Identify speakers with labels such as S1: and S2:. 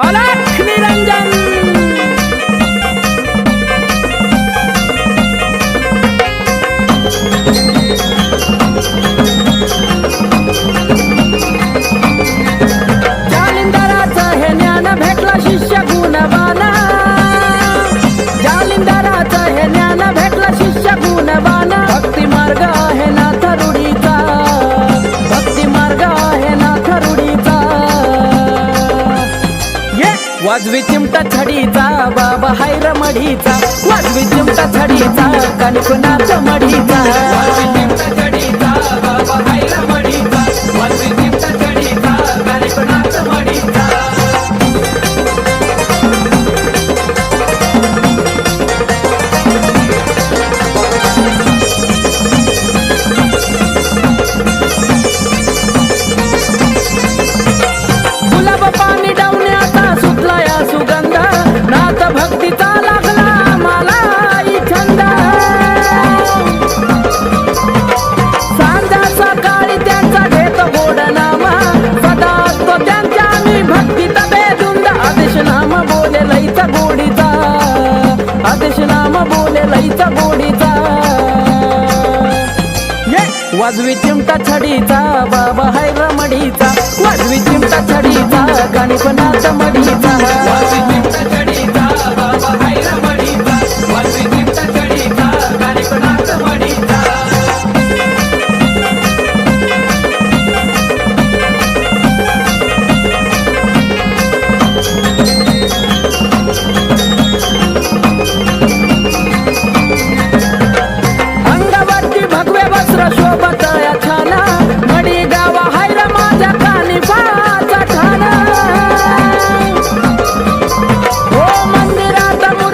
S1: あらくめらんじゃ वाजवी चिमटा छडीचा बाबा हायर मढीचा वाजवी चिमटा छडीचा कणकुना वाजवी चिमटा छडीचा बाबा हाय रमडीचा. वाजवी चिमटा छडीचा गणपणाचा मडीचा.